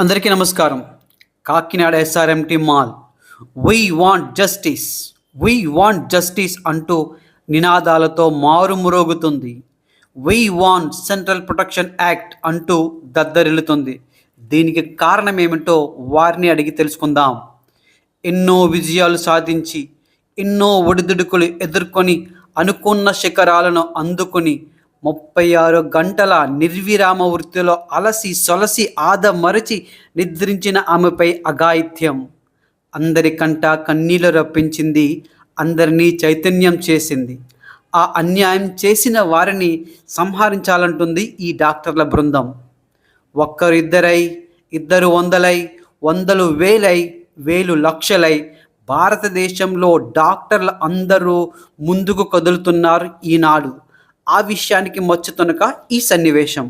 అందరికీ నమస్కారం. Kakinada SRMT mall. We want justice we want justice అంటూ నినాదాలతో మారుమురోగుతుంది. We want central protection act అంటూ దద్దరిల్లుతుంది. దీనికి కారణం ఏమిటో వారిని అడిగి తెలుసుకుందాం. ఎన్నో విజయాలు సాధించి ఎన్నో ఒడిదుడుకులు ఎదుర్కొని అనుకున్న శిఖరాలను అందుకుని ముప్పై ఆరు గంటల నిర్విరామ వృత్తిలో అలసి సొలసి ఆదమరచి నిద్రించిన ఆమెపై అఘాయిత్యం. అందరికంట కన్నీళ్ళు రప్పించింది అందరినీ చైతన్యం చేసింది. ఆ అన్యాయం చేసిన వారిని సంహరించాలంటుంది ఈ డాక్టర్ల బృందం. ఒక్కరిద్దరై ఇద్దరు వందలై వందలు వేలై వేలు లక్షలై భారతదేశంలో డాక్టర్లు అందరూ ముందుకు కదులుతున్నారు ఈనాడు. ఆ విషయానికి మచ్చుతునక ఈ సన్నివేశం.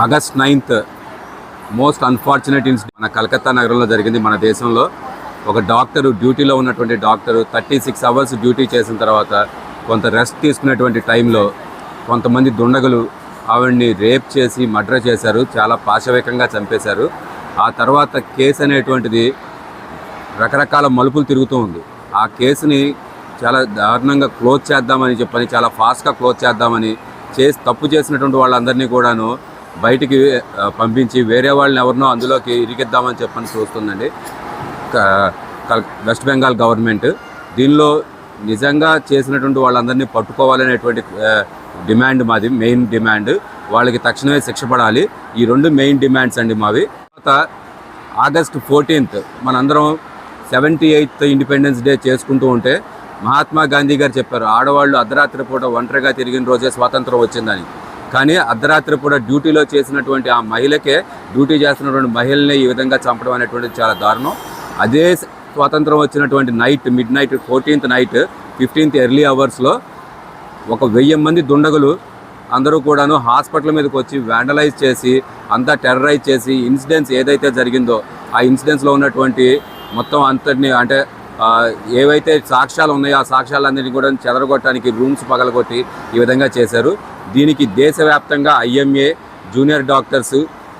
August ninth most unfortunate incident మన కలకత్తా నగరంలో జరిగింది మన దేశంలో. ఒక డాక్టరు డ్యూటీలో ఉన్నటువంటి doctor thirty six hours duty చేసిన తర్వాత కొంత రెస్ట్ తీసుకునేటువంటి టైంలో కొంతమంది దుండగులు ఆవిడ్ని రేప్ చేసి మర్డర్ చేశారు. చాలా పాశవికంగా చంపేశారు. ఆ తర్వాత కేసు అనేటువంటిది రకరకాల మలుపులు తిరుగుతూ ఉంది. ఆ కేసుని చాలా దారుణంగా క్లోజ్ చేద్దామని చెప్పని చాలా ఫాస్ట్గా క్లోజ్ చేద్దామని చేసి తప్పు చేసినటువంటి వాళ్ళందరినీ కూడాను బయటికి పంపించి వేరే వాళ్ళని ఎవరినో అందులోకి ఇరికిద్దామని చెప్పని చూస్తుందండి. వెస్ట్ బెంగాల్ గవర్నమెంట్. దీనిలో నిజంగా చేసినటువంటి వాళ్ళందరినీ పట్టుకోవాలనేటువంటి డిమాండ్ మాది మెయిన్ డిమాండ్. వాళ్ళకి తక్షణమే శిక్ష పడాలి. ఈ రెండు మెయిన్ డిమాండ్స్ అండి మావి. తర్వాత ఆగస్ట్ ఫోర్టీన్త్ మనందరం సెవెంటీ ఎయిత్ ఇండిపెండెన్స్ డే చేసుకుంటూ ఉంటే మహాత్మా గాంధీ గారు చెప్పారు ఆడవాళ్ళు అర్ధరాత్రి పూట ఒంటరిగా తిరిగిన రోజే స్వాతంత్రం వచ్చిందని. కానీ అర్ధరాత్రి కూడా డ్యూటీలో చేసినటువంటి ఆ మహిళకే డ్యూటీ చేస్తున్నటువంటి మహిళల్ని ఈ విధంగా చంపడం అనేటువంటిది చాలా దారుణం. అదే స్వాతంత్రం వచ్చినటువంటి night midnight fourteenth night fifteenth early అవర్స్లో ఒక వెయ్యి మంది దుండగులు అందరూ కూడాను హాస్పిటల్ మీదకి వచ్చి వ్యాండలైజ్ చేసి అంతా టెర్రరైజ్ చేసి ఇన్సిడెంట్స్ ఏదైతే జరిగిందో ఆ ఇన్సిడెంట్స్లో ఉన్నటువంటి మొత్తం అంతటిని అంటే ఏవైతే సాక్ష్యాలు ఉన్నాయో ఆ సాక్ష్యాలన్నింటినీ కూడా చెదరగొట్టడానికి రూమ్స్ పగలగొట్టి ఈ విధంగా చేశారు. దీనికి దేశవ్యాప్తంగా IMA junior doctors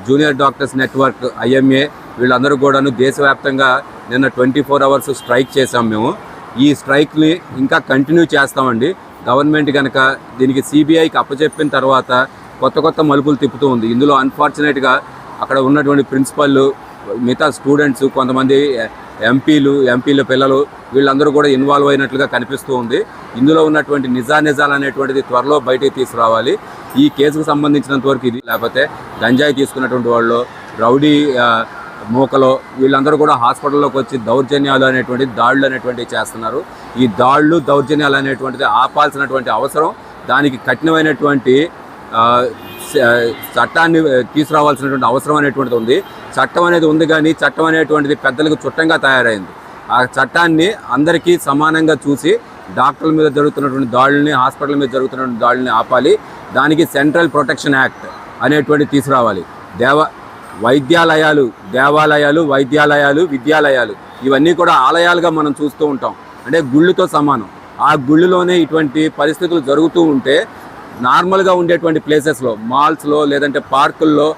junior doctors network IMA వీళ్ళందరూ కూడాను దేశవ్యాప్తంగా నిన్న ట్వంటీ ఫోర్ అవర్స్ స్ట్రైక్ చేసాం మేము. ఈ స్ట్రైక్ని ఇంకా కంటిన్యూ చేస్తామండి. గవర్నమెంట్ కనుక దీనికి సిబిఐకి అప్పచెప్పిన తర్వాత కొత్త కొత్త మలుపులు తిప్పుతూ ఉంది. ఇందులో అన్ఫార్చునేట్గా అక్కడ ఉన్నటువంటి ప్రిన్సిపల్ మిగతా స్టూడెంట్స్ కొంతమంది ఎంపీలు ఎంపీల పిల్లలు వీళ్ళందరూ కూడా ఇన్వాల్వ్ అయినట్లుగా కనిపిస్తూ ఉంది. ఇందులో ఉన్నటువంటి నిజానిజాలు అనేటువంటిది త్వరలో బయటికి తీసుకురావాలి. ఈ కేసుకు సంబంధించినంత వరకు ఇది లేకపోతే గంజాయి తీసుకున్నటువంటి వాళ్ళు రౌడీ మూకలో వీళ్ళందరూ కూడా హాస్పిటల్లోకి వచ్చి దౌర్జన్యాలు అనేటువంటి దాడులు అనేటువంటివి చేస్తున్నారు. ఈ దాడులు దౌర్జన్యాలు అనేటువంటిది ఆపాల్సినటువంటి అవసరం దానికి కఠినమైనటువంటి చట్టాన్ని తీసుకురావాల్సినటువంటి అవసరం అనేటువంటిది ఉంది. చట్టం అనేది ఉంది కానీ చట్టం అనేటువంటిది పెద్దలకు చుట్టంగా తయారైంది. ఆ చట్టాన్ని అందరికీ సమానంగా చూసి డాక్టర్ల మీద జరుగుతున్నటువంటి దాడుల్ని హాస్పిటల్ మీద జరుగుతున్నటువంటి దాడుల్ని ఆపాలి. దానికి సెంట్రల్ ప్రొటెక్షన్ యాక్ట్ అనేటువంటి తీసుకురావాలి. దేవ వైద్యాలయాలు దేవాలయాలు వైద్యాలయాలు విద్యాలయాలు ఇవన్నీ కూడా ఆలయాలుగా మనం చూస్తూ ఉంటాం. అంటే గుళ్ళుతో సమానం. ఆ గుళ్ళులోనే ఇటువంటి పరిస్థితులు జరుగుతూ ఉంటే నార్మల్గా ఉండేటువంటి ప్లేసెస్లో మాల్స్లో లేదంటే పార్కుల్లో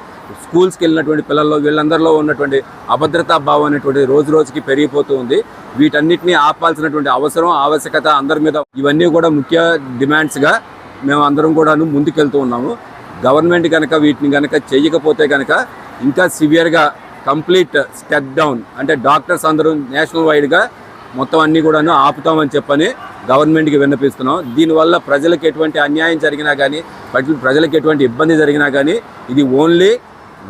స్కూల్స్కి వెళ్ళినటువంటి పిల్లల్లో వీళ్ళందరిలో ఉన్నటువంటి అభద్రతా భావం అనేటువంటి రోజు రోజుకి పెరిగిపోతూ ఉంది. వీటన్నిటిని ఆపాల్సినటువంటి అవసరం ఆవశ్యకత అందరి మీద ఇవన్నీ కూడా ముఖ్య డిమాండ్స్గా మేము అందరం కూడాను ముందుకెళ్తూ ఉన్నాము. గవర్నమెంట్ కనుక వీటిని కనుక చేయకపోతే కనుక ఇంకా సివియర్గా కంప్లీట్ స్టెప్ డౌన్ అంటే డాక్టర్స్ అందరూ నేషనల్ వైడ్గా మొత్తం అన్ని కూడాను ఆపుతామని చెప్పని గవర్నమెంట్కి విన్నపిస్తున్నాం. దీనివల్ల ప్రజలకు ఎటువంటి అన్యాయం జరిగినా కానీ ప్రజ- ప్రజలకు ఎటువంటి ఇబ్బంది జరిగినా కానీ ఇది ఓన్లీ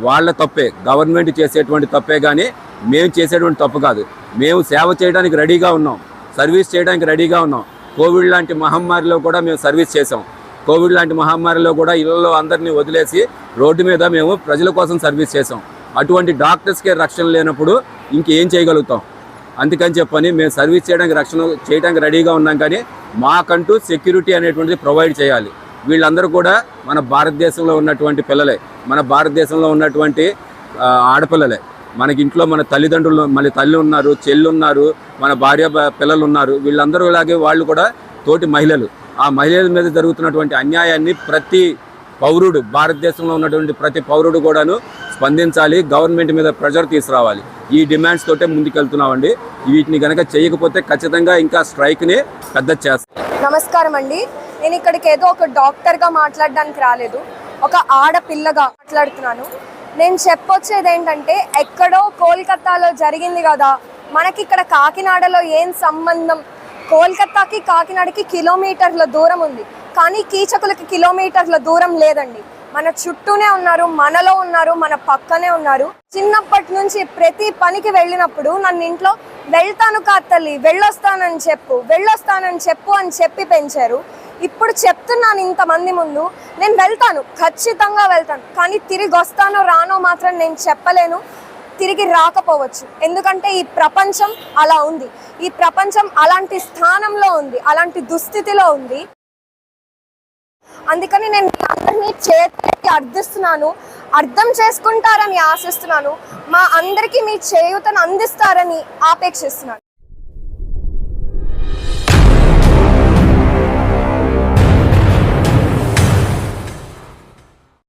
వాళ్ళ తప్పే. గవర్నమెంట్ చేసేటువంటి తప్పే కానీ మేము చేసేటువంటి తప్పు కాదు. మేము సేవ చేయడానికి రెడీగా ఉన్నాం. సర్వీస్ చేయడానికి రెడీగా ఉన్నాం. కోవిడ్ లాంటి మహమ్మారిలో కూడా మేము సర్వీస్ చేసాం కోవిడ్ లాంటి మహమ్మారిలో కూడా ఇళ్ళలో అందరినీ వదిలేసి రోడ్డు మీద మేము ప్రజల కోసం సర్వీస్ చేసాం అటువంటి డాక్టర్స్కే రక్షణ లేనప్పుడు ఇంకేం చేయగలుగుతాం? అందుకని చెప్పని మేము సర్వీస్ చేయడానికి రక్షణ చేయడానికి రెడీగా ఉన్నాం కానీ మాకంటూ సెక్యూరిటీ అనేటువంటిది ప్రొవైడ్ చేయాలి. వీళ్ళందరూ కూడా మన భారతదేశంలో ఉన్నటువంటి పిల్లలే. మన భారతదేశంలో ఉన్నటువంటి ఆడపిల్లలే. మనకి ఇంట్లో మన తల్లిదండ్రులు మళ్ళీ తల్లి ఉన్నారు చెల్లి ఉన్నారు మన భార్య పిల్లలు ఉన్నారు. వీళ్ళందరూ ఇలాగే వాళ్ళు కూడా తోటి మహిళలు. ఆ మహిళల మీద జరుగుతున్నటువంటి అన్యాయాన్ని ప్రతి పౌరుడు భారతదేశంలో ఉన్నటువంటి ప్రతి పౌరుడు కూడాను స్పందించాలి గవర్నమెంట్ మీద ప్రెషర్ తీసుకురావాలి. ఈ డిమాండ్స్ తోటే ముందుకెళ్తున్నామండి. వీటిని కనుక చేయకపోతే ఖచ్చితంగా ఇంకా స్ట్రైక్ని పెద్ద చేస్తాం. నమస్కారం అండి. నేను ఇక్కడికి ఏదో ఒక డాక్టర్గా మాట్లాడడానికి రాలేదు. ఒక ఆడపిల్లగా మాట్లాడుతున్నాను. నేను చెప్పొచ్చేది ఏంటంటే ఎక్కడో కోల్కతాలో జరిగింది కదా మనకి ఇక్కడ కాకినాడలో ఏం సంబంధం? కోల్కతాకి కాకినాడకి కిలోమీటర్ల దూరం ఉంది. కానీ కీచకులకి కిలోమీటర్ల దూరం లేదండి. మన చుట్టూనే ఉన్నారు మనలో ఉన్నారు మన పక్కనే ఉన్నారు. చిన్నప్పటి నుంచి ప్రతి పనికి వెళ్ళినప్పుడు నన్ను ఇంట్లో వెళ్తాను కాతల్లి వెళ్ళొస్తానని చెప్పు వెళ్ళొస్తానని చెప్పు అని చెప్పి పెంచారు. ఇప్పుడు చెప్తున్నాను ఇంతమంది ముందు నేను వెళ్తాను ఖచ్చితంగా వెళ్తాను కానీ తిరిగి వస్తానో రానో మాత్రం నేను చెప్పలేను తిరిగి రాకపోవచ్చు. ఎందుకంటే ఈ ప్రపంచం అలా ఉంది. ఈ ప్రపంచం అలాంటి స్థానంలో ఉంది అలాంటి దుస్థితిలో ఉంది. అందుకని నేను మీ అందరినీ చేతి అర్థిస్తున్నాను. అర్థం చేసుకుంటారని ఆశిస్తున్నాను. మా అందరికీ మీ చేయూతను అందిస్తారని ఆపేక్షిస్తున్నాను.